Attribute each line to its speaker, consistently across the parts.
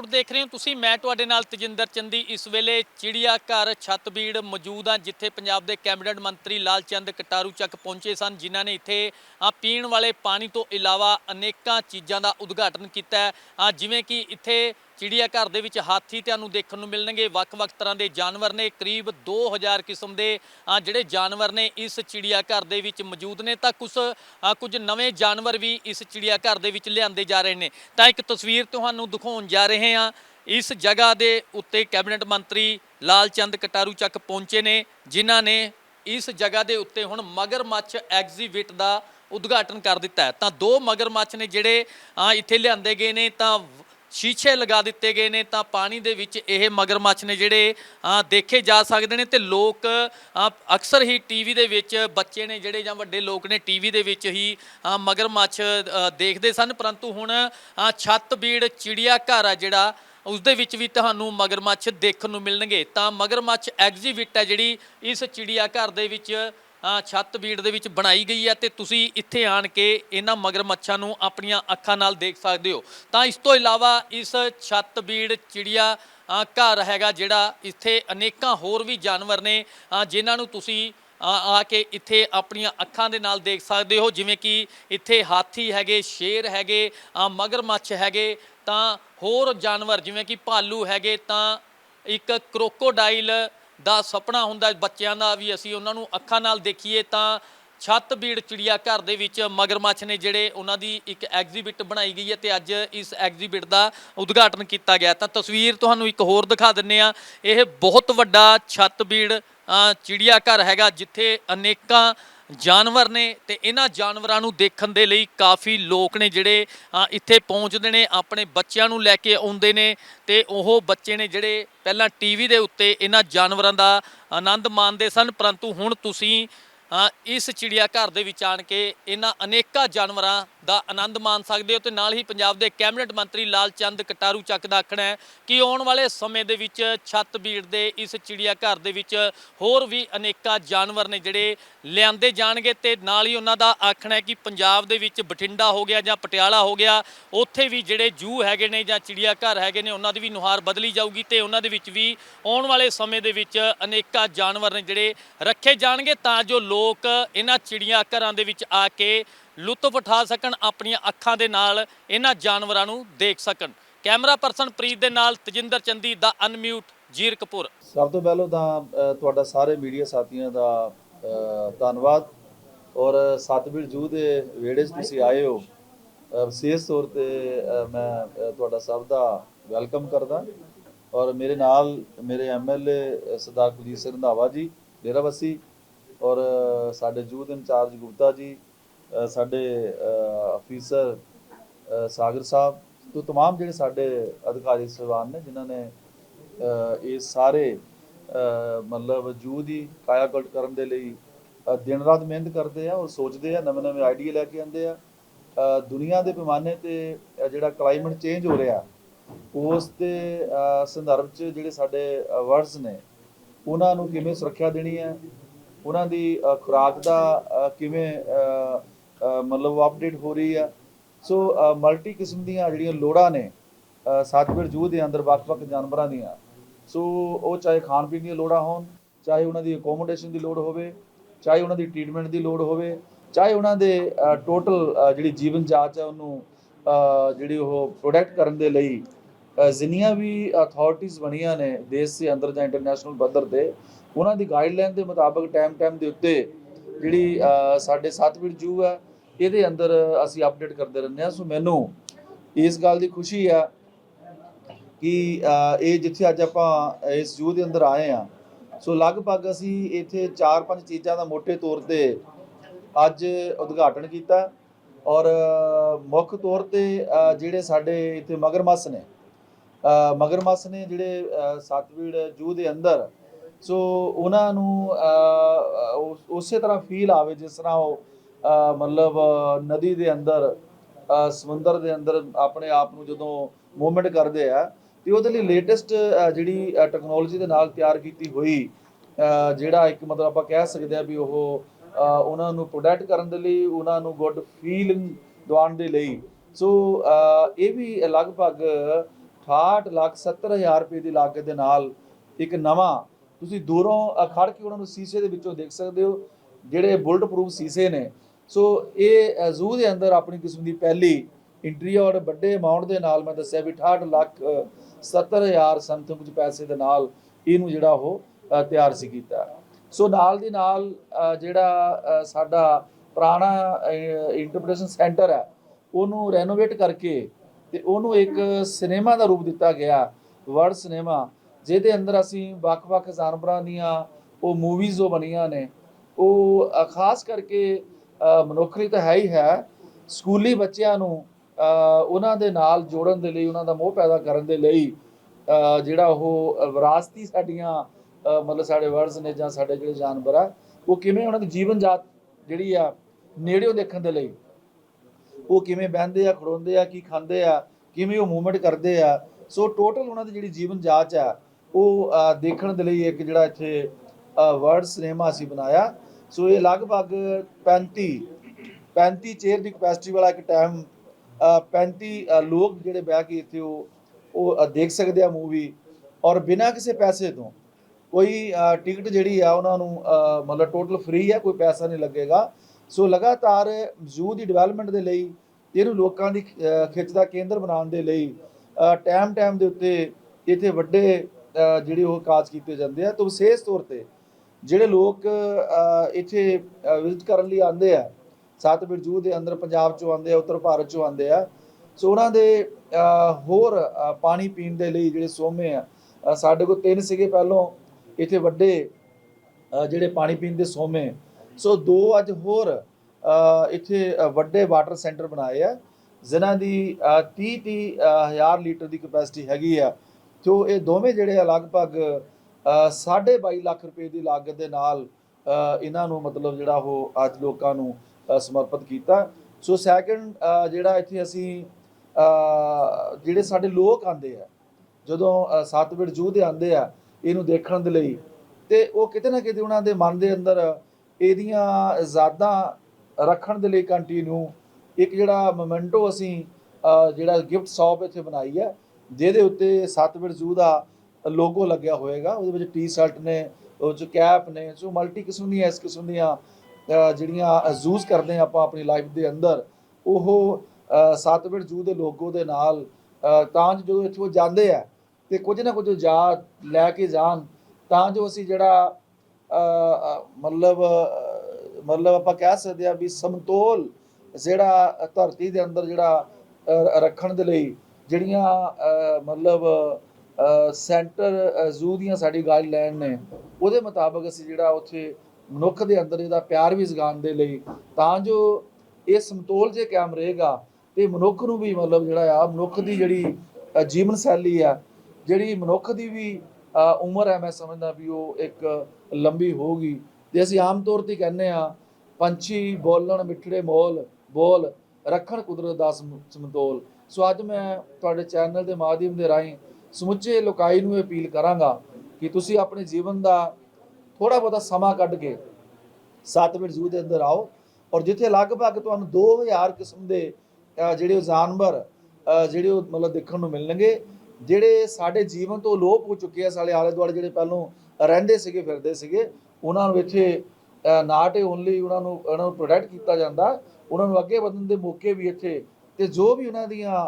Speaker 1: Unmute ਦੇਖ ਰਹੇ ਹੋ ਤੁਸੀਂ, ਮੈਂ ਤੁਹਾਡੇ ਨਾਲ ਤਜਿੰਦਰ ਚੰਦੀ। ਇਸ ਵੇਲੇ ਚਿੜੀਆ ਘਰ ਛੱਤਬੀੜ ਮੌਜੂਦ ਹਾਂ ਜਿੱਥੇ ਪੰਜਾਬ ਦੇ ਕੈਬਨਿਟ ਮੰਤਰੀ ਲਾਲਚੰਦ ਕਟਾਰੂ ਚੱਕ ਪਹੁੰਚੇ ਸਨ, ਜਿਨ੍ਹਾਂ ਨੇ ਇੱਥੇ ਪੀਣ ਵਾਲੇ ਪਾਣੀ ਤੋਂ ਇਲਾਵਾ ਅਨੇਕਾਂ ਚੀਜ਼ਾਂ ਦਾ ਉਦਘਾਟਨ ਕੀਤਾ ਜਿਵੇਂ ਕਿ ਇੱਥੇ ਚਿੜੀਆ ਘਰ ਦੇ ਵਿੱਚ ਹਾਥੀ ਤੁਹਾਨੂੰ ਦੇਖਣ ਨੂੰ ਮਿਲਣਗੇ। ਵੱਖ-ਵੱਖ ਤਰ੍ਹਾਂ ਦੇ ਜਾਨਵਰ ਨੇ, ਕਰੀਬ 2000 ਕਿਸਮ ਦੇ ਜਿਹੜੇ ਜਾਨਵਰ ਨੇ ਇਸ ਚਿੜੀਆ ਘਰ ਦੇ ਵਿੱਚ ਮੌਜੂਦ ਨੇ। ਤਾਂ ਕੁਝ ਕੁਝ ਨਵੇਂ ਜਾਨਵਰ ਵੀ ਇਸ ਚਿੜੀਆ ਘਰ ਦੇ ਵਿੱਚ ਲਿਆਂਦੇ ਜਾ ਰਹੇ ਨੇ। ਤਾਂ ਇੱਕ ਤਸਵੀਰ ਤੁਹਾਨੂੰ ਦਿਖਾਉਣ ਜਾ ਰਹੇ ਹਾਂ। ਇਸ ਜਗ੍ਹਾ ਦੇ ਉੱਤੇ ਕੈਬਨਿਟ ਮੰਤਰੀ ਲਾਲਚੰਦ ਕਟਾਰੂ ਚੱਕ ਪਹੁੰਚੇ ਨੇ, ਜਿਨ੍ਹਾਂ ਨੇ ਇਸ ਜਗ੍ਹਾ ਦੇ ਉੱਤੇ ਹੁਣ ਮਗਰਮੱਛ ਐਗਜ਼ੀਬਿਟ ਦਾ ਉਦਘਾਟਨ ਕਰ ਦਿੱਤਾ ਹੈ। ਤਾਂ ਦੋ ਮਗਰਮੱਛ ਨੇ ਜਿਹੜੇ ਇੱਥੇ ਲਿਆਂਦੇ ਗਏ ਨੇ। ਤਾਂ ਸ਼ੀਸ਼ੇ ਲਗਾ ਦਿੱਤੇ ਗਏ ਨੇ ਤਾਂ ਪਾਣੀ ਦੇ ਵਿੱਚ ਇਹ ਮਗਰਮੱਛ ਨੇ ਜਿਹੜੇ ਦੇਖੇ ਜਾ ਸਕਦੇ ਨੇ ਤੇ ਲੋਕ ਅਕਸਰ ਹੀ ਟੀਵੀ ਦੇ ਵਿੱਚ ਬੱਚੇ ਨੇ ਜਿਹੜੇ ਜਾਂ ਵੱਡੇ ਲੋਕ ਨੇ ਟੀਵੀ ਦੇ ਵਿੱਚ ਹੀ ਮਗਰਮੱਛ ਦੇਖਦੇ ਸਨ। ਪਰੰਤੂ ਹੁਣ ਅ, ਛੱਤਬੀੜ ਚਿੜੀਆ ਘਰ ਆ ਜਿਹੜਾ ਉਸ ਦੇ ਵਿੱਚ ਵੀ ਤੁਹਾਨੂੰ ਮਗਰਮੱਛ ਦੇਖਣ ਨੂੰ ਮਿਲਣਗੇ। ਤਾਂ ਮਗਰਮੱਛ ਐਗਜ਼ੀਬਿਟ ਹੈ ਜਿਹੜੀ ਇਸ ਚਿੜੀਆ ਘਰ ਦੇ ਵਿੱਚ ਛੱਤ ਬੀੜ ਦੇ ਵਿੱਚ ਬਣਾਈ ਗਈ ਹੈ ਤੇ ਤੁਸੀਂ ਇੱਥੇ ਆਣ ਕੇ ਇਹਨਾਂ ਮਗਰਮੱਛਾਂ ਨੂੰ ਆਪਣੀਆਂ ਅੱਖਾਂ ਨਾਲ ਦੇਖ ਸਕਦੇ ਹੋ। ਤਾਂ ਇਸ ਤੋਂ ਇਲਾਵਾ ਇਸ ਛੱਤ ਬੀੜ ਚਿੜੀਆ ਘਰ ਹੈਗਾ ਜਿਹੜਾ ਇੱਥੇ ਅਨੇਕਾਂ ਹੋਰ ਵੀ ਜਾਨਵਰ ਨੇ ਅ, ਜਿਨ੍ਹਾਂ ਨੂੰ ਤੁਸੀਂ ਆ ਕੇ ਇੱਥੇ ਆਪਣੀਆਂ ਅੱਖਾਂ ਦੇ ਨਾਲ ਦੇਖ ਸਕਦੇ ਹੋ ਜਿਵੇਂ ਕਿ ਇੱਥੇ ਹਾਥੀ ਹੈਗੇ ਸ਼ੇਰ ਹੈਗੇ ਮਗਰਮੱਛ ਹੈਗੇ ਤਾਂ ਹੋਰ ਜਾਨਵਰ ਜਿਵੇਂ ਕਿ ਭਾਲੂ ਹੈਗੇ ਤਾਂ ਇੱਕ ਕ੍ਰੋਕੋਡਾਈਲ ਦਾ ਸੁਪਨਾ ਹੁੰਦਾ ਬੱਚਿਆਂ ਦਾ ਵੀ ਅਸੀਂ ਉਹਨਾਂ ਨੂੰ ਅੱਖਾਂ ਨਾਲ ਦੇਖੀਏ ਤਾਂ ਛੱਤਬੀੜ ਚਿੜੀਆ ਘਰ ਦੇ ਵਿੱਚ ਮਗਰਮੱਛ ਨੇ ਜਿਹੜੇ ਉਹਨਾਂ ਦੀ ਇੱਕ ਐਗਜ਼ੀਬਿਟ ਬਣਾਈ ਗਈ ਹੈ ਤੇ ਅੱਜ ਇਸ ਐਗਜ਼ੀਬਿਟ ਦਾ ਉਦਘਾਟਨ ਕੀਤਾ ਗਿਆ ਤਾਂ ਤਸਵੀਰ ਤੁਹਾਨੂੰ ਇੱਕ ਹੋਰ ਦਿਖਾ ਦਿੰਨੇ ਆ ਇਹ ਬਹੁਤ ਵੱਡਾ ਛੱਤਬੀੜ ਅ, ਚਿੜੀਆ ਘਰ ਹੈਗਾ ਜਿੱਥੇ ਅਨੇਕਾਂ ਜਾਨਵਰ ਨੇ ਤੇ ਇਹਨਾਂ ਜਾਨਵਰਾਂ ਨੂੰ ਦੇਖਣ ਦੇ ਲਈ ਕਾਫੀ ਲੋਕ ਨੇ ਜਿਹੜੇ ਇੱਥੇ ਪਹੁੰਚਦੇ ਨੇ, ਆਪਣੇ ਬੱਚਿਆਂ ਨੂੰ ਲੈ ਕੇ ਆਉਂਦੇ ਨੇ ਤੇ ਉਹ ਬੱਚੇ ਨੇ ਜਿਹੜੇ ਪਹਿਲਾਂ ਟੀਵੀ ਦੇ ਉੱਤੇ ਇਹਨਾਂ ਜਾਨਵਰਾਂ ਦਾ ਆਨੰਦ ਮਾਣਦੇ ਸਨ, ਪਰੰਤੂ ਹੁਣ ਤੁਸੀਂ ਇਸ ਚਿੜੀਆ ਘਰ ਦੇ ਵਿੱਚ ਆਣ ਕੇ ਇਹਨਾਂ ਅਨੇਕਾਂ ਜਾਨਵਰਾਂ ਦਾ ਆਨੰਦ ਮਾਣ ਸਕਦੇ ਹੋ ਤੇ ਨਾਲ ਹੀ ਪੰਜਾਬ ਦੇ ਕੈਬਨਿਟ ਮੰਤਰੀ ਲਾਲ ਚੰਦ ਕਟਾਰੂ ਚੱਕ ਦਾ ਆਖਣਾ ਹੈ ਕਿ ਆਉਣ ਵਾਲੇ ਸਮੇਂ ਦੇ ਵਿੱਚ ਛੱਤਬੀੜ ਦੇ ਇਸ ਚਿੜੀਆ ਘਰ ਦੇ ਵਿੱਚ ਹੋਰ ਵੀ ਅਨੇਕਾਂ ਜਾਨਵਰ ਨੇ ਜਿਹੜੇ ਲਿਆਂਦੇ ਜਾਣਗੇ ਤੇ ਨਾਲ ਹੀ ਉਹਨਾਂ ਦਾ ਆਖਣਾ ਹੈ ਕਿ ਪੰਜਾਬ ਦੇ ਵਿੱਚ ਬਠਿੰਡਾ ਹੋ ਗਿਆ ਜਾਂ ਪਟਿਆਲਾ ਹੋ ਗਿਆ, ਉੱਥੇ ਵੀ ਜਿਹੜੇ ਜੂ ਹੈਗੇ ਨੇ ਜਾਂ ਚਿੜੀਆ ਘਰ ਹੈਗੇ ਨੇ, ਉਹਨਾਂ ਦੀ ਵੀ ਨੁਹਾਰ ਬਦਲੀ ਜਾਊਗੀ ਤੇ ਉਹਨਾਂ ਦੇ ਵਿੱਚ ਵੀ ਆਉਣ ਵਾਲੇ ਸਮੇਂ ਦੇ ਵਿੱਚ ਅਨੇਕਾਂ ਜਾਨਵਰ ਨੇ ਜਿਹੜੇ ਰੱਖੇ ਜਾਣਗੇ ਤਾਂ ਜੋ ਲੋਕ ਲੋਕ ਇਹਨਾਂ ਚਿੜੀਆਂ ਘਰਾਂ ਦੇ ਵਿੱਚ ਆ ਕੇ ਲੁਤਫ ਉਠਾ ਸਕਣ, ਆਪਣੀਆਂ ਅੱਖਾਂ ਦੇ ਨਾਲ ਇਹਨਾਂ ਜਾਨਵਰਾਂ ਨੂੰ ਦੇਖ ਸਕਣ। ਕੈਮਰਾ ਪਰਸਨ ਪ੍ਰੀਤ ਦੇ ਨਾਲ ਤਜਿੰਦਰ ਚੰਦੀ, ਦਾ ਅਨਮਿਊਟ, ਜੀਰ ਕਪੂਰ।
Speaker 2: ਸਭ ਤੋਂ ਪਹਿਲਾਂ ਤਾਂ ਤੁਹਾਡਾ ਸਾਰੇ ਮੀਡੀਆ ਸਾਥੀਆਂ ਦਾ ਧੰਨਵਾਦ। ਔਰ ਸਤਬੀਰ ਜੂ ਦੇ ਵਿਹੜੇ 'ਚ ਤੁਸੀਂ ਆਏ ਹੋ। ਵਿਸ਼ੇਸ਼ ਤੌਰ ਤੇ ਮੈਂ ਤੁਹਾਡਾ ਸਭ ਦਾ ਵੈਲਕਮ ਕਰਦਾ। ਔਰ ਮੇਰੇ ਨਾਲ ਮੇਰੇ ਐਮਐਲਏ ਸਰਦਾਰ ਕੁਲਜੀਤ ਸਿੰਘ ਰੰਧਾਵਾ ਜੀ ਡੇਰਾਬੱਸੀ ਔਰ ਅ, ਸਾਡੇ ਜੂ ਦੇ ਇੰਚਾਰਜ ਗੁਪਤਾ ਜੀ ਅ, ਸਾਡੇ ਅ, ਅਫੀਸਰ ਅ, ਸਾਗਰ ਸਾਹਿਬ ਤੋਂ तमाम ਜਿਹੜੇ ਸਾਡੇ ਅਧਿਕਾਰੀ ਸਹਿਬਾਨ ਨੇ ਜਿਨ੍ਹਾਂ ਨੇ ਅ, ਇਹ ਸਾਰੇ ਅ, ਮਤਲਬ ਜੂ ਦੀ ਕਾਇਆਕਲਟ ਕਰਨ ਦੇ ਲਈ ਅ, ਦਿਨ ਰਾਤ ਮਿਹਨਤ ਕਰਦੇ ਆ ਔਰ ਸੋਚਦੇ ਆ ਨਵੇਂ ਨਵੇਂ ਆਈਡੀਆ ਲੈ ਕੇ ਆਉਂਦੇ ਆ ਅ, ਦੁਨੀਆ ਦੇ ਪੈਮਾਨੇ ਤੇ ਅ, ਜਿਹੜਾ ਕਲਾਈਮੇਟ ਚੇਂਜ ਹੋ ਰਿਹਾ ਉਸ ਦੇ ਅ, ਸੰਦਰਭ 'ਚ ਜਿਹੜੇ ਸਾਡੇ ਵਰਡਸ ਨੇ ਉਹਨਾਂ ਨੂੰ ਕਿਵੇਂ ਸੁਰੱਖਿਆ ਦੇਣੀ ਹੈ ਉਹਨਾਂ ਦੀ ਖੁਰਾਕ ਦਾ ਕਿਵੇਂ ਅ, ਅ, ਮਤਲਬ ਅਪਡੇਟ ਹੋ ਰਹੀ ਆ ਸੋ ਮਲਟੀ ਕਿਸਮ ਦੀਆਂ ਜਿਹੜੀਆਂ ਲੋੜਾਂ ਨੇ ਅ, ਸਤਿਗੁਰ ਜੂ ਦੇ ਅੰਦਰ ਵੱਖ-ਵੱਖ ਜਾਨਵਰਾਂ ਦੀਆਂ। ਸੋ ਉਹ ਚਾਹੇ ਖਾਣ ਪੀਣ ਦੀਆਂ ਲੋੜਾਂ ਹੋਣ ਚਾਹੇ ਉਹਨਾਂ ਦੀ ਅਕੋਮੋਡੇਸ਼ਨ ਦੀ ਲੋੜ ਹੋਵੇ ਚਾਹੇ ਉਹਨਾਂ ਦੀ ਟ੍ਰੀਟਮੈਂਟ ਦੀ ਲੋੜ ਹੋਵੇ ਚਾਹੇ ਉਹਨਾਂ ਦੇ ਟੋਟਲ ਜਿਹੜੀ ਜੀਵਨ ਜਾਂਚ ਹੈ ਉਹਨੂੰ ਜਿਹੜੀ ਉਹ ਪ੍ਰੋਡਕਟ ਕਰਨ ਦੇ ਲਈ ਜਿੰਨੀਆਂ ਵੀ ਅਥਾਰਟੀਆਂ ਬਣੀਆਂ ਨੇ ਦੇਸ਼ ਦੇ ਅੰਦਰ ਜਾਂ ਇੰਟਰਨੈਸ਼ਨਲ ਪੱਧਰ ਤੇ ਉਹਨਾਂ ਦੀ ਗਾਈਡਲਾਈਨ ਦੇ ਮੁਤਾਬਕ ਟਾਈਮ ਟਾਈਮ ਦੇ ਉੱਤੇ ਜਿਹੜੀ ਸਾਡੇ ਸਤਿਗੁਰ ਜੂ ਹੈ ਇਹਦੇ ਅੰਦਰ ਅਸੀਂ ਅਪਡੇਟ ਕਰਦੇ ਰਹਿੰਦੇ ਹਾਂ। ਸੋ ਮੈਨੂੰ ਇਸ ਗੱਲ ਦੀ ਖੁਸ਼ੀ ਆ ਕਿ ਇਹ ਜਿੱਥੇ ਅੱਜ ਆਪਾਂ ਇਸ ਜੂ ਦੇ ਅੰਦਰ ਆਏ ਆ ਸੋ ਲਗਭਗ ਅਸੀਂ ਇੱਥੇ 4-5 ਚੀਜ਼ਾਂ ਦਾ ਮੋٹے ਤੌਰ ਤੇ ਅੱਜ ਉਦਘਾਟਨ ਕੀਤਾ ਔਰ ਮੁੱਖ ਤੌਰ ਤੇ ਜਿਹੜੇ ਸਾਡੇ ਇੱਥੇ ਮਗਰਮੱਛ ਨੇ ਅ, ਮਗਰਮੱਛ ਨੇ ਜਿਹੜੇ ਅ, ਸਤਵੀੜ ਜੂ ਦੇ ਅੰਦਰ ਸੋ ਉਹਨਾਂ ਨੂੰ ਉਸੇ ਤਰ੍ਹਾਂ ਫੀਲ ਆਵੇ ਜਿਸ ਤਰ੍ਹਾਂ ਉਹ ਮਤਲਬ ਨਦੀ ਦੇ ਅੰਦਰ ਸਮੁੰਦਰ ਦੇ ਅੰਦਰ ਆਪਣੇ ਆਪ ਨੂੰ ਜਦੋਂ ਮੂਵਮੈਂਟ ਕਰਦੇ ਆ, ਤੇ ਉਹਦੇ ਲਈ ਲੇਟੈਸਟ ਜਿਹੜੀ ਟੈਕਨੋਲੋਜੀ ਦੇ ਨਾਲ ਤਿਆਰ ਕੀਤੀ ਹੋਈ ਜਿਹੜਾ ਇੱਕ ਮਤਲਬ ਆਪਾਂ ਕਹਿ ਸਕਦੇ ਆ ਵੀ ਉਹ ਉਹਨਾਂ ਨੂੰ ਪ੍ਰੋਡਕਟ ਕਰਨ ਦੇ ਲਈ, ਉਹਨਾਂ ਨੂੰ ਗੁੱਡ ਫੀਲਿੰਗ ਦਿਵਾਉਣ ਦੇ ਲਈ। ਸੋ ਇਹ ਵੀ ਲਗਭਗ 68 ਲੱਖ 70 ਹਜ਼ਾਰ ਰੁਪਏ ਦੀ ਲਾਗਤ ਦੇ ਨਾਲ ਇੱਕ ਨਵਾਂ ਤੁਸੀਂ ਦੂਰੋਂ ਅ, ਖੜ ਕੇ ਉਹਨਾਂ ਨੂੰ ਸ਼ੀਸ਼ੇ ਦੇ ਵਿੱਚੋਂ ਦੇਖ ਸਕਦੇ ਹੋ ਜਿਹੜੇ ਬੁਲਟ ਪ੍ਰੂਫ ਸ਼ੀਸ਼ੇ ਨੇ। ਸੋ ਇਹ ਜ਼ੂ ਦੇ ਅੰਦਰ ਆਪਣੀ ਕਿਸਮ ਦੀ ਪਹਿਲੀ ਇੰਟਰੀ ਔਰ ਵੱਡੇ ਅਮਾਉਂਟ ਦੇ ਨਾਲ ਮੈਂ ਦੱਸਿਆ ਵੀ 68 ਲੱਖ 70 ਹਜ਼ਾਰ ਸਮਥਿੰਗ ਕੁਝ ਪੈਸੇ ਦੇ ਨਾਲ ਇਹਨੂੰ ਜਿਹੜਾ ਉਹ ਤਿਆਰ ਸੀ ਕੀਤਾ। ਸੋ ਨਾਲ ਦੀ ਨਾਲ ਜਿਹੜਾ ਸਾਡਾ ਪੁਰਾਣਾ ਇੰਟਰਪ੍ਰੀਟੇਸ਼ਨ ਸੈਂਟਰ ਹੈ ਉਹਨੂੰ ਰੈਨੋਵੇਟ ਕਰਕੇ ਤੇ ਉਹਨੂੰ ਇੱਕ ਸਿਨੇਮਾ ਦਾ ਰੂਪ ਦਿੱਤਾ ਗਿਆ। ਵਰਡ ਸਿਨੇਮਾ ਜਿਹਦੇ ਅੰਦਰ ਅਸੀਂ ਵੱਖ-ਵੱਖ ਜਾਨਵਰਾਂ ਦੀਆਂ ਉਹ ਮੂਵੀਜ਼ ਉਹ ਬਣੀਆਂ ਨੇ ਉਹ ਖਾਸ ਕਰਕੇ ਅ, ਤਾਂ ਹੈ ਹੀ ਹੈ। ਸਕੂਲੀ ਬੱਚਿਆਂ ਨੂੰ ਉਹਨਾਂ ਦੇ ਨਾਲ ਜੋੜਨ ਦੇ ਲਈ ਉਹਨਾਂ ਦਾ ਮੋਹ ਪੈਦਾ ਕਰਨ ਦੇ ਲਈ ਜਿਹੜਾ ਉਹ ਵਿਰਾਸਤੀ ਸਾਡੀਆਂ ਮਤਲਬ ਸਾਡੇ ਵਰਡਸ ਨੇ ਜਾਂ ਸਾਡੇ ਜਿਹੜੇ ਜਾਨਵਰ ਆ ਉਹ ਕਿਵੇਂ ਉਹਨਾਂ ਦੀ ਜੀਵਨ ਜਾਤ ਜਿਹੜੀ ਆ ਨੇੜਿਓਂ ਦੇਖਣ ਦੇ ਲਈ ਉਹ ਕਿਵੇਂ ਬਹਿੰਦੇ ਆ ਖੜੋਂਦੇ ਆ ਕੀ ਖਾਂਦੇ ਆ ਕਿਵੇਂ ਉਹ ਮੂਵਮੈਂਟ ਕਰਦੇ ਆ। ਸੋ ਟੋਟਲ ਉਹਨਾਂ ਦੀ ਜਿਹੜੀ ਜੀਵਨ ਜਾਚ ਆ ਉਹ ਦੇਖਣ ਦੇ ਲਈ ਇੱਕ ਜਿਹੜਾ ਇੱਥੇ ਵਰਡ ਸਿਨੇਮਾ ਅਸੀਂ ਬਣਾਇਆ। ਸੋ ਇਹ ਲਗਭਗ 35 35 ਚੇਅਰ ਦੀ ਕਪੈਸਿਟੀ ਵਾਲਾ ਇੱਕ ਟਾਈਮ 35 ਲੋਕ ਜਿਹੜੇ ਬਹਿ ਕੇ ਇੱਥੇ ਉਹ ਉਹ ਦੇਖ ਸਕਦੇ ਆ ਮੂਵੀ ਔਰ ਬਿਨਾਂ ਕਿਸੇ ਪੈਸੇ ਤੋਂ ਕੋਈ ਟਿਕਟ ਜਿਹੜੀ ਆ ਉਹਨਾਂ ਨੂੰ ਮਤਲਬ ਟੋਟਲ ਫ੍ਰੀ ਹੈ ਕੋਈ ਪੈਸਾ ਨਹੀਂ ਲੱਗੇਗਾ। ਸੋ ਲਗਾਤਾਰ ਜ਼ੂ ਦੀ ਡਿਵੈਲਪਮੈਂਟ ਦੇ ਲਈ, ਇਹਨੂੰ ਲੋਕਾਂ ਦੀ ਖਿੱਚ ਦਾ ਕੇਂਦਰ ਬਣਾਉਣ ਦੇ ਲਈ ਟਾਈਮ ਟਾਈਮ ਦੇ ਉੱਤੇ ਇੱਥੇ ਵੱਡੇ ਜਿਹੜੇ ਉਹ ਕਾਜ ਕੀਤੇ ਜਾਂਦੇ ਆ ਤਾਂ ਵਿਸ਼ੇਸ਼ ਤੌਰ ਤੇ ਜਿਹੜੇ ਲੋਕ ਇੱਥੇ ਵਿਜ਼ਿਟ ਕਰਨ ਲਈ ਆਉਂਦੇ ਆ ਸਤਿਬੀਰ ਜ਼ੂ ਦੇ ਅੰਦਰ ਪੰਜਾਬ ਚੋਂ ਆਉਂਦੇ ਆ, ਉੱਤਰ ਭਾਰਤ ਚੋਂ ਆਉਂਦੇ ਆ, ਸੋ ਉਹਨਾਂ ਦੇ ਹੋਰ ਪਾਣੀ ਪੀਣ ਦੇ ਲਈ ਜਿਹੜੇ ਸੋਮੇ ਆ ਸਾਡੇ ਕੋਲ ਤਿੰਨ ਸੀਗੇ ਪਹਿਲੋਂ, ਇੱਥੇ ਵੱਡੇ ਜਿਹੜੇ ਪਾਣੀ ਪੀਣ ਦੇ ਸੋਮੇ ਸੋ ਦੋ ਅੱਜ ਹੋਰ ਇੱਥੇ ਵੱਡੇ ਵਾਟਰ ਸੈਂਟਰ ਬਣਾਏ ਆ, ਜਿਨ੍ਹਾਂ ਦੀ 30 30 ਹਜ਼ਾਰ ਲੀਟਰ ਦੀ ਕਪੈਸਿਟੀ ਹੈਗੀ ਆ। ਜੋ ਇਹ ਦੋਵੇਂ ਜਿਹੜੇ ਆ ਲਗਭਗ ਅ, ਸਾਢੇ 22 ਲੱਖ ਰੁਪਏ ਦੀ ਲਾਗਤ ਦੇ ਨਾਲ ਇਹਨਾਂ ਨੂੰ ਮਤਲਬ ਜਿਹੜਾ ਉਹ ਅੱਜ ਲੋਕਾਂ ਨੂੰ ਸਮਰਪਿਤ ਕੀਤਾ। ਸੋ ਸੈਕੰਡ ਜਿਹੜਾ ਇੱਥੇ ਅਸੀਂ ਜਿਹੜੇ ਸਾਡੇ ਲੋਕ ਆਂਦੇ ਆ ਜਦੋਂ ਅ, ਸਤਿਬੀਰ ਜੂਹ ਦੇ ਆਂਦੇ ਆ ਇਹਨੂੰ ਦੇਖਣ ਦੇ ਲਈ ਤੇ ਉਹ ਕਿਤੇ ਨਾ ਕਿਤੇ ਉਹਨਾਂ ਦੇ ਮਨ ਦੇ ਅੰਦਰ ਇਹਦੀਆਂ ਯਾਦਾਂ ਰੱਖਣ ਦੇ ਲਈ ਕੰਟੀਨਿਊ ਇੱਕ ਜਿਹੜਾ ਮੋਮੈਂਟੋ ਅਸੀਂ ਜਿਹੜਾ ਗਿਫਟ ਸ਼ਾਪ ਇੱਥੇ ਬਣਾਈ ਹੈ ਜਿਹਦੇ ਉੱਤੇ ਸਤਿਬੀਰ ਜ਼ੂ ਦਾ ਲੋਗੋ ਲੱਗਿਆ ਹੋਏਗਾ ਉਹਦੇ ਵਿੱਚ ਟੀ-ਸ਼ਰਟ ਨੇ ਉਹ ਚ ਕੈਪ ਨੇ ਸੋ ਮਲਟੀ ਕਿਸਮ ਦੀਆਂ ਇਸ ਕਿਸਮ ਦੀਆਂ ਜਿਹੜੀਆਂ ਯੂਜ਼ ਕਰਦੇ ਹਾਂ ਆਪਾਂ ਆਪਣੀ ਲਾਈਫ ਦੇ ਅੰਦਰ ਉਹ ਅ, ਜ਼ੂ ਦੇ ਲੋਗੋ ਦੇ ਨਾਲ ਤਾਂ ਜੋ ਜਦੋਂ ਇੱਥੋਂ ਜਾਂਦੇ ਆ ਤੇ ਕੁਝ ਨਾ ਕੁਝ ਜਾ ਲੈ ਕੇ ਜਾਣ ਤਾਂ ਜੋ ਅਸੀਂ ਜਿਹੜਾ ਮਤਲਬ ਮਤਲਬ ਆਪਾਂ ਕਹਿ ਸਕਦੇ ਆ ਵੀ ਸਮਤੋਲ ਜਿਹੜਾ ਧਰਤੀ ਦੇ ਅੰਦਰ ਜਿਹੜਾ ਰੱਖਣ ਦੇ ਲਈ ਜਿਹੜੀਆਂ ਮਤਲਬ ਸੈਂਟਰ ਜ਼ੂ ਦੀਆਂ ਸਾਡੀ ਗਾਈਡਲਾਈਨ ਨੇ, ਉਹਦੇ ਮੁਤਾਬਕ ਅਸੀਂ ਜਿਹੜਾ ਉੱਥੇ ਮਨੁੱਖ ਦੇ ਅੰਦਰ ਇਹਦਾ ਪਿਆਰ ਵੀ ਜਗਾਉਣ ਦੇ ਲਈ, ਤਾਂ ਜੋ ਇਹ ਸਮਤੋਲ ਜੇ ਕਾਇਮ ਰਹੇਗਾ, ਤੇ ਮਨੁੱਖ ਨੂੰ ਵੀ ਮਤਲਬ ਜਿਹੜਾ ਆ, ਮਨੁੱਖ ਦੀ ਜਿਹੜੀ ਜੀਵਨ ਸ਼ੈਲੀ ਆ, ਜਿਹੜੀ ਮਨੁੱਖ ਦੀ ਵੀ ਉਮਰ ਹੈ ਮੈਂ ਸਮਝਦਾ ਵੀ ਉਹ ਇੱਕ ਲੰਬੀ ਹੋਊਗੀ। ਤੇ ਅਸੀਂ ਆਮ ਤੌਰ ਤੇ ਕਹਿੰਦੇ ਆ ਪੰਛੀ ਬੋਲਣ, ਮਿੱਠੜੇ ਮੋਲ, ਬੋਲ, ਰੱਖਣ ਕੁਦਰਤ ਦਾ ਸਮ- ਸਮਤੋਲ। ਸੋ ਅੱਜ ਮੈਂ ਤੁਹਾਡੇ ਚੈਨਲ ਦੇ ਮਾਧਿਅਮ ਦੇ ਰਾਹੀਂ ਸਮੁੱਚੇ ਲੋਕਾਈ ਨੂੰ ਅਪੀਲ ਕਰਾਂਗਾ ਕਿ ਤੁਸੀਂ ਆਪਣੇ ਜੀਵਨ ਦਾ ਥੋੜਾ ਬਹੁਤਾ ਸਮਾਂ ਕੱਢ ਕੇ ਸਤਿਬੀਰ ਜ਼ੂ ਦੇ ਅੰਦਰ ਆਓ ਔਰ ਜਿੱਥੇ ਲਗਭਗ ਤੁਹਾਨੂੰ 2000 ਕਿਸਮ ਦੇ ਜਿਹੜੇ ਉਹ ਜਾਨਵਰ ਜਿਹੜੇ ਉਹ ਮਤਲਬ ਦੇਖਣ ਨੂੰ ਮਿਲਣਗੇ, ਜਿਹੜੇ ਸਾਡੇ ਜੀਵਨ ਤੋਂ ਲੋਪ ਹੋ ਚੁੱਕੇ ਆ, ਸਾਡੇ ਆਲੇ ਦੁਆਲੇ ਜਿਹੜੇ ਪਹਿਲੋਂ ਰਹਿੰਦੇ ਸੀਗੇ, ਫਿਰਦੇ ਸੀਗੇ, ਉਹਨਾਂ ਨੂੰ ਇੱਥੇ ਨਾਟ ਓਨਲੀ ਉਹਨਾਂ ਨੂੰ ਉਹਨਾਂ ਨੂੰ ਪ੍ਰੋਟੈਕਟ ਕੀਤਾ ਜਾਂਦਾ, ਉਹਨਾਂ ਨੂੰ ਅੱਗੇ ਵਧਣ ਦੇ ਮੌਕੇ ਵੀ ਇੱਥੇ ਤੇ ਜੋ ਵੀ ਉਹਨਾਂ ਦੀਆਂ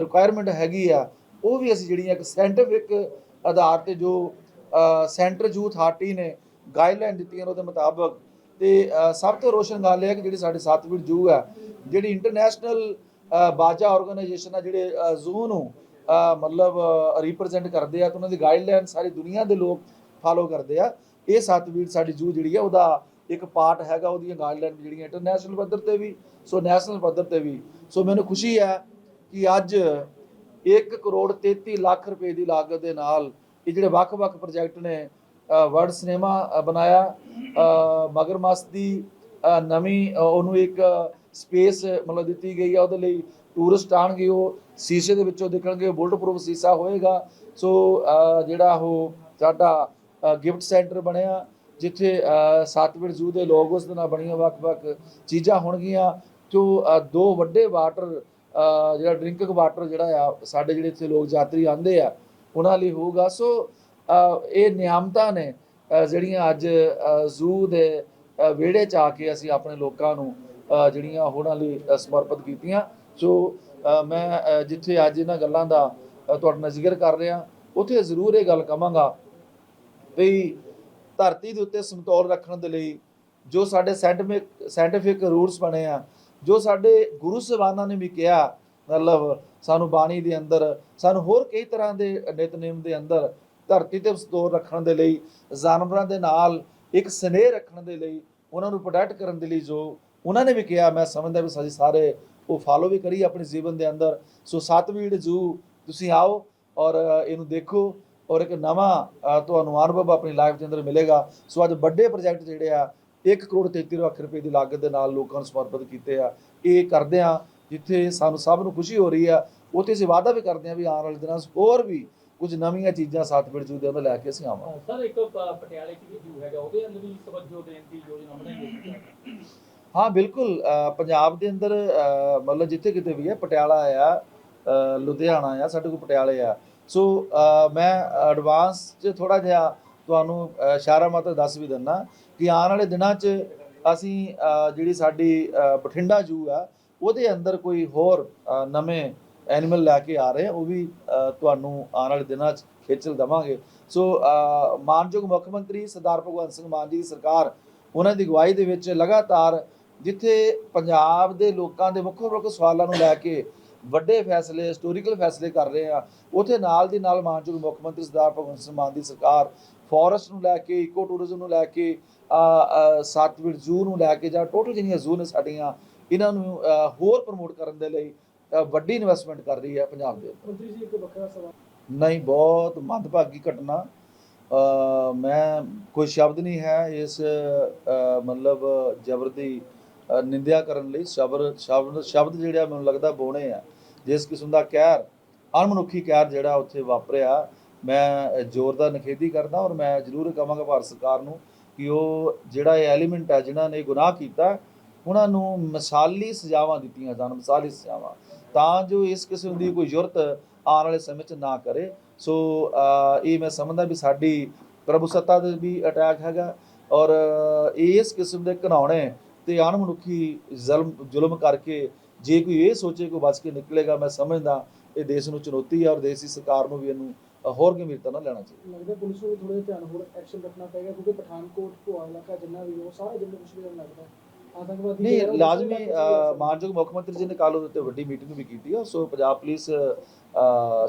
Speaker 2: ਰਿਕੁਆਇਰਮੈਂਟ ਹੈਗੀ ਆ, ਉਹ ਵੀ ਅਸੀਂ ਜਿਹੜੀਆਂ ਇੱਕ ਸੈਂਟੀਫਿਕ ਆਧਾਰ ਤੇ ਜੋ ਸੈਂਟਰ ਜੂ ਅਥਾਰਟੀ ਨੇ ਗਾਈਡਲਾਈਨ ਦਿੱਤੀਆਂ ਨੇ ਉਹਦੇ ਮੁਤਾਬਕ ਤੇ ਸਭ ਤੋਂ ਰੋਸ਼ਨ ਗੱਲ ਇਹ ਹੈ ਕਿ ਜਿਹੜੀ ਸਾਡੇ ਸਤਿਬੀਰ ਜੂ ਹੈ ਜਿਹੜੀ ਇੰਟਰਨੈਸ਼ਨਲ ਬਾਜਾ ਆਰਗੇਨਾਈਜੇਸ਼ਨ ਆ ਜਿਹੜੇ ਜ਼ੂ ਨੂੰ ਮਤਲਬ ਰਿਪਰੈਜ਼ੈਂਟ ਕਰਦੇ ਆ ਤੇ ਉਹਨਾਂ ਦੀ ਗਾਈਡਲਾਈਨ ਸਾਰੀ ਦੁਨੀਆ ਦੇ ਲੋਕ ਫਾਲੋ ਕਰਦੇ ਆ, ਇਹ ਸਤਿਬੀਰ ਸਾਡੀ ਜੂ ਜਿਹੜੀ ਆ ਉਹਦਾ ਇੱਕ ਪਾਰਟ ਹੈਗਾ ਉਹਦੀਆਂ ਗਾਈਡਲਾਈਨ ਜਿਹੜੀਆਂ ਇੰਟਰਨੈਸ਼ਨਲ ਪੱਧਰ ਤੇ ਵੀ, ਸੋ ਨੈਸ਼ਨਲ ਪੱਧਰ ਤੇ ਵੀ। ਸੋ ਮੈਨੂੰ ਖੁਸ਼ੀ ਹੈ ਕਿ ਅੱਜ 1 ਕਰੋੜ 33 ਲੱਖ ਰੁਪਏ ਦੀ ਲਾਗਤ ਦੇ ਨਾਲ ਇਹ ਜਿਹੜੇ ਵੱਖ-ਵੱਖ ਪ੍ਰੋਜੈਕਟ ਨੇ ਵਰਡ ਸਿਨੇਮਾ ਬਣਾਇਆ। ਮਗਰਮਸ ਦੀ ਨਵੀਂ ਉਹਨੂੰ ਇੱਕ ਸਪੇਸ ਮਤਲਬ ਦਿੱਤੀ ਗਈ ਆ, ਉਹਦੇ ਲਈ ਟੂਰਿਸਟ ਆਣਗੇ ਉਹ, ਸ਼ੀਸ਼ੇ ਦੇ ਵਿੱਚੋਂ ਦੇਖਣਗੇ ਬੁਲਟ ਪ੍ਰੂਫ ਸ਼ੀਸ਼ਾ ਹੋਏਗਾ। ਸੋ ਜਿਹੜਾ ਉਹ ਸਾਡਾ ਗਿਫਟ ਸੈਂਟਰ ਬਣਿਆ ਜਿੱਥੇ ਅ, ਜ਼ੂ ਦੇ ਲੋਗੋਸ ਦੇ ਨਾਲ ਬਣੀਆਂ ਵੱਖ-ਵੱਖ ਚੀਜ਼ਾਂ ਹੋਣਗੀਆਂ ਜੋ ਦੋ ਵੱਡੇ ਵਾਟਰ ਜਿਹੜਾ ਡਰਿੰਕਿੰਗ ਵਾਟਰ ਜਿਹੜਾ ਆ ਸਾਡੇ ਜਿਹੜੇ ਇੱਥੇ ਲੋਕ ਯਾਤਰੀ ਆਉਂਦੇ ਆ ਉਹਨਾਂ ਲਈ ਹੋਊਗਾ। ਸੋ ਇਹ ਨਿਯਮਤਾਂ ਨੇ ਜਿਹੜੀਆਂ ਅੱਜ ਜ਼ੂ ਦੇ ਵਿਹੜੇ ਚ ਆ ਕੇ ਅਸੀਂ ਆਪਣੇ ਲੋਕਾਂ ਨੂੰ ਜਿਹੜੀਆਂ ਉਹਨਾਂ ਲਈ ਸਮਰਪਿਤ ਕੀਤੀਆਂ। ਸੋ ਮੈਂ ਜਿੱਥੇ ਅੱਜ ਇਹਨਾਂ ਗੱਲਾਂ ਦਾ ਅ, ਤੁਹਾਡੇ ਨਾਲ ਜ਼ਿਕਰ ਕਰ ਰਿਹਾ ਉੱਥੇ ਜ਼ਰੂਰ ਇਹ ਗੱਲ ਕਵਾਂਗਾ ਵੀ ਧਰਤੀ ਦੇ ਉੱਤੇ ਸਮਤੋਲ ਰੱਖਣ ਦੇ ਲਈ ਜੋ ਸਾਡੇ ਸਾਇੰਟਿਫਿਕ ਸਾਇੰਟਿਫਿਕ ਰੂਲਸ ਬਣੇ ਆ, ਜੋ ਸਾਡੇ ਗੁਰੂ ਸਾਹਿਬਾਨਾਂ ਨੇ ਵੀ ਕਿਹਾ, ਮਤਲਬ ਸਾਨੂੰ ਬਾਣੀ ਦੇ ਅੰਦਰ, ਸਾਨੂੰ ਹੋਰ ਕਈ ਤਰ੍ਹਾਂ ਦੇ ਨਿਤਨੇਮ ਦੇ ਅੰਦਰ ਧਰਤੀ ਤੇ ਸਮਤੋਲ ਰੱਖਣ ਦੇ ਲਈ, ਜਾਨਵਰਾਂ ਦੇ ਨਾਲ ਇੱਕ ਸਨੇਹ ਰੱਖਣ ਦੇ ਲਈ, ਉਹਨਾਂ ਨੂੰ ਪ੍ਰੋਟੈਕਟ ਕਰਨ ਦੇ ਲਈ ਜੋ ਉਹਨਾਂ ਨੇ ਵੀ ਕਿਹਾ, ਮੈਂ ਸਮਝਦਾ ਵੀ ਸਾਡੀ ਸਾਰੇ ਉਹ ਫਾਲੋ ਵੀ ਕਰੀ ਆਪਣੇ ਜੀਵਨ ਦੇ ਅੰਦਰ, ਸੋ ਸਤਵੀੜ ਜੂ, ਤੁਸੀਂ ਆਓ ਔਰ ਇਹਨੂੰ ਦੇਖੋ ਔਰ ਇੱਕ ਨਵਾਂ ਤੁਹਾਨੂੰ ਅਨੁਭਵ ਆਪਣੀ ਲਾਈਫ ਦੇ ਅੰਦਰ ਮਿਲੇਗਾ। ਸੋ ਅੱਜ ਵੱਡੇ ਪ੍ਰੋਜੈਕਟ ਜਿਹੜੇ ਆ 1 ਕਰੋੜ 33 ਲੱਖ ਰੁਪਏ ਦੀ ਲਾਗਤ ਦੇ ਨਾਲ ਲੋਕਾਂ ਨੂੰ ਸਮਰਪਿਤ ਕੀਤੇ ਆ। ਇਹ ਕਰਦੇ ਆ ਜਿੱਥੇ ਸਾਨੂੰ ਸਭ ਨੂੰ ਖੁਸ਼ੀ ਹੋ ਰਹੀ ਆ ਉੱਥੇ ਅਸੀਂ ਵਾਅਦਾ ਵੀ ਕਰਦੇ ਆ ਵੀ ਆਉਣ ਵਾਲੇ ਦਿਨਾਂ 'ਚ ਹੋਰ ਵੀ ਕੁਝ ਨਵੀਆਂ ਚੀਜ਼ਾਂ ਸਤਵੀੜ ਜੂ ਦੇ ਅੰਦਰ ਲੈ ਕੇ ਅਸੀਂ ਆਵਾਂਗੇ।
Speaker 1: ਸਰ ਇੱਕ ਪਟਿਆਲੇ 'ਚ ਵੀ ਜੂ ਹੈਗਾ ਉਹਦੇ ਅੰਦਰ ਵੀ ਤਵੱਜੋ ਦੇਣ ਦੀ ਯੋਜਨਾ ਬਣਾਈ ਗਈ ਹੈ।
Speaker 2: ਬਿਲਕੁਲ ਪੰਜਾਬ ਦੇ ਅੰਦਰ ਮਤਲਬ ਜਿੱਥੇ ਕਿਤੇ ਵੀ ਹੈ ਪਟਿਆਲਾ ਆ ਲੁਧਿਆਣਾ ਆ ਸਾਡੇ ਕੋਲ ਪਟਿਆਲੇ ਆ। ਸੋ ਮੈਂ ਐਡਵਾਂਸ 'ਚ ਥੋੜਾ ਜਿਹਾ ਤੁਹਾਨੂੰ ਇਸ਼ਾਰਾ ਮਾਤਰ ਦੱਸ ਵੀ ਦਿੰਦਾ ਕਿ ਆਉਣ ਵਾਲੇ ਦਿਨਾਂ 'ਚ ਅਸੀਂ ਜਿਹੜੀ ਸਾਡੀ ਬਠਿੰਡਾ ਜੂ ਆ, ਉਹਦੇ ਅੰਦਰ ਕੋਈ ਹੋਰ ਨਵੇਂ ਐਨੀਮਲ ਲੈ ਕੇ ਆ ਰਹੇ ਆ, ਉਹ ਵੀ ਤੁਹਾਨੂੰ ਆਉਣ ਵਾਲੇ ਦਿਨਾਂ 'ਚ ਖੇਚਲ ਦਵਾਂਗੇ। ਸੋ ਮਾਨਯੋਗ ਮੁੱਖ ਮੰਤਰੀ ਸਰਦਾਰ ਭਗਵੰਤ ਸਿੰਘ ਮਾਨ ਜੀ ਦੀ ਸਰਕਾਰ, ਉਹਨਾਂ ਦੀ ਅਗਵਾਈ ਦੇ ਵਿੱਚ ਲਗਾਤਾਰ ਜਿੱਥੇ ਪੰਜਾਬ ਦੇ ਲੋਕਾਂ ਦੇ ਮੁੱਖ ਵੱਖ ਸਵਾਲਾਂ ਨੂੰ ਲੈ ਕੇ ਵੱਡੇ ਫੈਸਲੇ ਹਿਸਟੋਰੀਕਲ ਫੈਸਲੇ ਕਰ ਰਹੇ ਆ ਉਥੇ ਨਾਲ ਦੀ ਨਾਲ ਮਾਨਯੋਗ ਮੁੱਖ ਮੰਤਰੀ ਸਰਦਾਰ ਭਗਵੰਤ ਸਿੰਘ ਮਾਨ ਦੀ ਸਰਕਾਰ ਫੋਰੈਸਟ ਨੂੰ ਲੈ ਕੇ ਇਕੋ ਟੂਰਿਜ਼ਮ ਨੂੰ ਲੈ ਕੇ ਸਤਵੀਰ ਜ਼ੂ ਨੂੰ ਲੈ ਕੇ ਜਾਂ ਟੋਟਲ ਜਿਹੜੀਆਂ ਜ਼ੂ ਨੇ ਸਾਡੀਆਂ ਇਹਨਾਂ ਨੂੰ ਹੋਰ ਪ੍ਰਮੋਟ ਕਰਨ ਦੇ ਲਈ ਵੱਡੀ ਇਨਵੈਸਟਮੈਂਟ ਕਰ ਰਹੀ ਹੈ ਪੰਜਾਬ ਦੇ ਉੱਤੇ
Speaker 3: ਮੰਤਰੀ ਜੀ ਇੱਕ ਵੱਖਰਾ ਸਵਾਲ।
Speaker 2: ਨਹੀਂ ਬਹੁਤ ਮੰਦਭਾਗੀ ਘਟਨਾ। ਮੈਂ ਕੋਈ ਸ਼ਬਦ ਨਹੀਂ ਹੈ ਇਸ ਮਤਲਬ ਜ਼ਬਰ ਦੀ ਨਿੰਦਿਆ ਕਰਨ ਲਈ ਸ਼ਬਦ ਸ਼ਬਦ ਸ਼ਬਦ ਜਿਹੜਾ ਮੈਨੂੰ ਲੱਗਦਾ ਬੋਣੇ ਆ। ਜਿਸ ਕਿਸਮ ਦਾ ਕਹਿਰ, ਅਣਮਨੁੱਖੀ ਕਹਿਰ ਜਿਹੜਾ ਉੱਥੇ ਵਾਪਰਿਆ, ਮੈਂ ਜ਼ੋਰਦਾਰ ਨਿਖੇਧੀ ਕਰਦਾ ਔਰ ਮੈਂ ਜ਼ਰੂਰ ਕਹਾਂਗਾ ਭਾਰਤ ਸਰਕਾਰ ਨੂੰ ਕਿ ਉਹ ਜਿਹੜਾ ਇਹ ਐਲੀਮੈਂਟ ਹੈ ਜਿਨ੍ਹਾਂ ਨੇ ਗੁਨਾਹ ਕੀਤਾ, ਉਹਨਾਂ ਨੂੰ ਮਿਸਾਲੀ ਸਜ਼ਾਵਾਂ ਦਿੱਤੀਆਂ ਜਾਣ, ਮਿਸਾਲੀ ਸਜ਼ਾਵਾਂ। ਤਾਂ ਜੋ ਇਸ ਕਿਸਮ ਦੀ ਕੋਈ ਜ਼ਰੂਰਤ ਆਉਣ ਵਾਲੇ ਸਮੇਂ 'ਚ ਨਾ ਕਰੇ। ਸੋ ਇਹ ਮੈਂ ਸਮਝਦਾ ਵੀ ਸਾਡੀ ਪ੍ਰਭੂ ਸੱਤਾ ਦੇ ਵੀ ਅਟੈਕ ਹੈਗਾ ਔਰ ਇਸ ਕਿਸਮ ਦੇ ਘਿਨਾਉਣੇ ਤੇ ਅਣਮਨੁੱਖੀ ਜ਼ੁਲਮ ਜ਼ੁਲਮ ਕਰਕੇ ਜੇ ਕੋਈ ਇਹ ਸੋਚੇ ਕੋਈ ਬਚ ਕੇ ਨਿਕਲੇਗਾ ਮੈਂ ਸਮਝਦਾ ਇਹ ਦੇਸ਼ ਨੂੰ ਚੁਣੌਤੀ ਹੈ ਔਰ ਦੇਸ਼ ਦੀ ਸਰਕਾਰ ਨੂੰ ਵੀ ਇਹਨੂੰ ਹੋਰ ਗੰਭੀਰਤਾ ਨਾਲ ਲੈਣਾ ਚਾਹੀਦਾ
Speaker 3: ਲੱਗਦਾ ਪੁਲਿਸ ਨੂੰ ਥੋੜਾ ਧਿਆਨ ਹੋਰ ਐਕਸ਼ਨ ਰੱਖਣਾ ਪਏਗਾ ਕਿਉਂਕਿ ਪਠਾਨਕੋਟ ਭੋਆ ਇਲਾਕਾ ਜਿੰਨਾ ਵੀ ਉਹ ਸਾਰਾ ਜੰਮੂ ਕਸ਼ਮੀਰ ਲੱਗਦਾ। ਆਤੰਕਵਾਦੀ
Speaker 2: ਨਹੀਂ ਲਾਜ਼ਮੀ। ਮਾਨਯੋਗ ਮੁੱਖ ਮੰਤਰੀ ਜੀ ਨੇ ਕੱਲ੍ਹ ਉਹਦੇ ਉੱਤੇ ਵੱਡੀ ਮੀਟਿੰਗ ਵੀ ਕੀਤੀ ਹੈ ਸੋ ਪੰਜਾਬ ਪੁਲਿਸ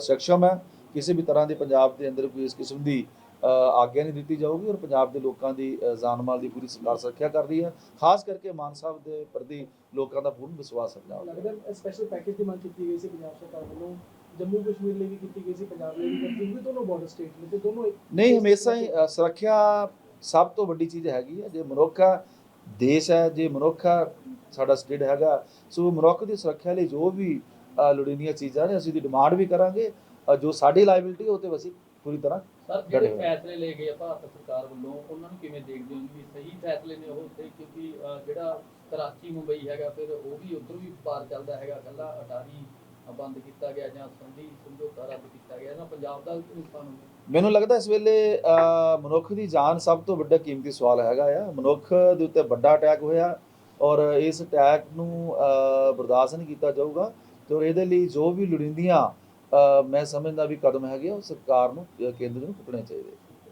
Speaker 2: ਸક્ષਮ ਹੈ ਕਿਸੇ ਵੀ ਤਰ੍ਹਾਂ ਦੇ ਪੰਜਾਬ ਦੇ ਅੰਦਰ ਕੋਈ ਇਸ ਕਿਸਮ ਦੀ ਆਗਿਆ ਨਹੀਂ ਦਿੱਤੀ ਜਾਊਗੀ ਔਰ ਪੰਜਾਬ ਦੇ ਲੋਕਾਂ ਦੀ ਜਾਨ ਮਾਲ ਦੀ ਪੂਰੀ ਸਰਕਾਰ ਸੁਰੱਖਿਆ ਕਰ ਰਹੀ ਹੈ। ਖਾਸ ਕਰਕੇ ਮਾਨ ਸਾਹਿਬ ਦੇ ਪ੍ਰਤੀ ਲੋਕਾਂ ਦਾ ਪੂਰਨ ਵਿਸ਼ਵਾਸ ਹੈ ਪੰਜਾਬ
Speaker 3: ਲੱਗਦਾ ਸਪੈਸ਼ਲ ਪੈਕੇਜ ਦੀ ਮੰਗ ਕੀਤੀ ਗਈ ਸੀ ਪੰਜਾਬ ਸਰਕਾਰ ਵੱਲੋਂ। ਜੰਮੂ ਕਸ਼ਮੀਰ ਲਈ ਵੀ ਕੀਤੀ ਗਈ ਸੀ ਪੰਜਾਬ ਲਈ ਵੀ ਕੀਤੀ ਕਿਉਂਕਿ ਦੋਨੋਂ ਬਾਰਡਰ ਸਟੇਟ ਨੇ ਤੇ ਦੋਨੋਂ
Speaker 2: ਨਹੀਂ ਹਮੇਸ਼ਾ ਹੀ ਸੁਰੱਖਿਆ ਸਭ ਤੋਂ ਵੱਡੀ ਚੀਜ਼ ਹੈਗੀ ਹੈ। ਜੇ ਮਨੁੱਖ ਦੇਸ਼ ਹੈ ਜੇ ਮਨੁੱਖ ਸਾਡਾ ਸਟੇਟ ਹੈਗਾ। ਸੋ ਮਨੁੱਖ ਦੀ ਸੁਰੱਖਿਆ ਲਈ ਜੋ ਵੀ ਲੋੜੀਂਦੀਆਂ ਚੀਜ਼ਾਂ ਨੇ ਅਸੀਂ ਦੀ ਡਿਮਾਂਡ ਵੀ ਕਰਾਂਗੇ। ਜੋ ਸਾਡੀ ਲਾਇਬਿਲਟੀ ਉਹ ਤੇ ਅਸੀਂ ਪੂਰੀ ਤਰ੍ਹਾਂ
Speaker 1: ਸਰ ਜਿਹੜੇ
Speaker 2: ਹੋਏ।
Speaker 1: ਫੈਸਲੇ ਲਏ ਗਏ ਆ ਭਾਰਤ ਸਰਕਾਰ ਵੱਲੋਂ ਉਹਨਾਂ ਨੂੰ ਕਿਵੇਂ ਦੇਖਦੇ ਹੋ ਵੀ ਸਹੀ ਫੈਸਲੇ ਨੇ ਉਹ ਤੇ ਕਿਉਂਕਿ ਜਿਹੜਾ ਕਰਾਚੀ ਮੁੰਬਈ ਹੈਗਾ ਫਿਰ ਉਹ ਵੀ ਉਧਰ ਵੀ ਵਪਾਰ ਚੱਲਦਾ ਹੈਗਾ। ਕੱਲਾ ਅਟਾਰੀ ਅ, ਬੰਦ ਕੀਤਾ ਗਿਆ ਜਾਂ ਸੰਧੀ ਸਮਝੌਤਾ ਰੱਦ ਕੀਤਾ ਗਿਆ ਨਾ ਪੰਜਾਬ ਦਾ ਵੀ ਨੁਕਸਾਨ ਹੋ ਗਿਆ
Speaker 2: ਮੈਨੂੰ ਲੱਗਦਾ ਇਸ ਵੇਲੇ ਮਨੁੱਖ ਦੀ ਜਾਨ ਸਭ ਤੋਂ ਵੱਡਾ ਕੀਮਤੀ ਸਵਾਲ ਹੈਗਾ ਆ। ਮਨੁੱਖ ਦੇ ਉੱਤੇ ਵੱਡਾ ਅਟੈਕ ਹੋਇਆ ਔਰ ਇਸ ਅਟੈਕ ਨੂੰ ਅ, ਬਰਦਾਸ਼ਤ ਨਹੀਂ ਕੀਤਾ ਜਾਊਗਾ ਤੇ ਔਰ ਇਹਦੇ ਲਈ ਜੋ ਵੀ ਲੋੜੀਂਦੀਆਂ ਮੈਂ ਸਮਝਦਾ ਵੀ ਕਦਮ ਹੈਗੇ ਆ, ਉਹ ਸਰਕਾਰ ਨੂੰ ਕੇਂਦਰ ਨੂੰ ਚੁੱਕਣੇ ਚਾਹੀਦੇ